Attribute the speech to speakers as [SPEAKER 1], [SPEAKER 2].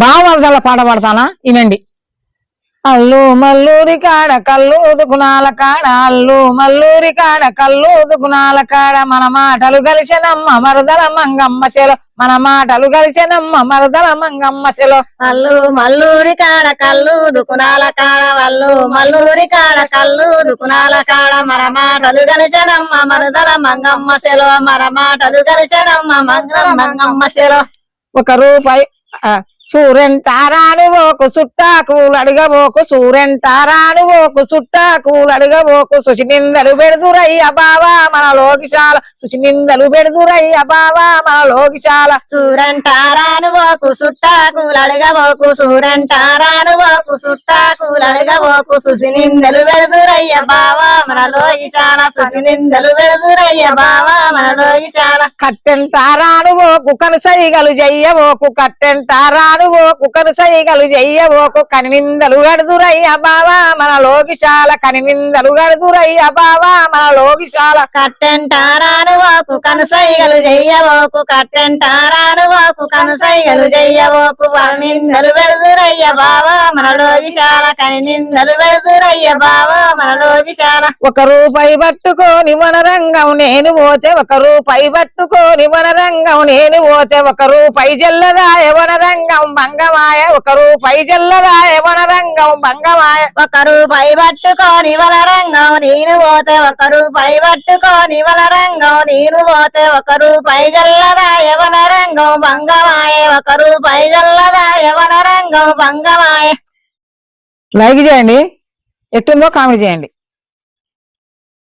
[SPEAKER 1] బావమరదల పాట పాడతానా? వినండి అల్లు మల్లూరి కాడ కల్లు ఉదుకునాల కాడ అల్లు మల్లూరి కాడ కల్లు ఉదుకునాల కాడ మన మాటలు కలిసినమ్మ మరదల మంగమ్మ చెలో మన మాటలు కలిసినమ్మ మరదల మంగమ్మ చెలో
[SPEAKER 2] అల్లు మల్లూరి కాడ కల్లు దుకునాల కాడ వల్లు మల్లూరి కాడ కల్లు దుకునాల కాడ మన మాటలు కలిసడమ్మ మరదల మంగమ్మ సెలవ మన మాటలు కలిసడమ్మ మంగళ మంగమ్మ సెలవ
[SPEAKER 1] ఒక రూపాయి ఆ, సూరెంటారాడు ఓకు సుట్టాకులు అడగబోకు సూరెంటారాడు ఓకు సుట్టాకులు అడగబోకు సుచి నిందలు పెడుదురయ్య బావా మన లోకిశాల. సుచి నిందలు పెడుదురయ్య బావా మన లోకిశాల.
[SPEAKER 2] సూరంటారాను ఓకు సుట్టాకులు అడగబోకు సూరంటారాను ఓకు సుట్టాకులు అడగబోకు సుసి నిందలు వెడుదురయ్య బావా మనలో లోకిశాల. సుసి నిందలు వెడుదురయ్య బావా మనలో ఈశాల
[SPEAKER 1] కట్టెంటారాడు ఓకు కనుసైగలు జయ్యబోకు కట్టెంటారాడు ఓకు కనుసైగలు జయ్యబోకు కని నిందలు గడుదురయ్య బావా మన లోకిశాల కనిమిందలు గడుదురయ్య బావా మన లోకిశాల
[SPEAKER 2] కట్టెంటారాను వాకు కనుసైగలు చెయ్యవోకు కట్టెంటారాను వాకు కనుసైగలు చెయ్యవోకు వాళ్ళ నిందలు గడుదురయ్య బావా. మనలో విశాల కని నిందలు పెడుదురయ్య బావా మనలో విశాల
[SPEAKER 1] ఒక రూపాయి పట్టుకోని మన రంగం నేను పోతే ఒక రూపాయి పట్టుకోని మన రంగం నేను పోతే ఒక రూపాయి జల్లదాయ వన రంగం భంగమాయ. ఒక రూపాయి జల్లదాయ వన రంగం భంగమాయ.
[SPEAKER 2] ఒక రూపాయి పట్టుకొని వల రంగం నేను పోతే ఒక రూపాయి పట్టుకొని వల రంగం నేను పోతే ఒక రూపాయి జల్లదా యవన రంగం భంగమాయ. ఒక రూపాయి జల్లదా యవన
[SPEAKER 1] లైక్ చేయండి. ఎట్టుందో కామెంట్ చేయండి.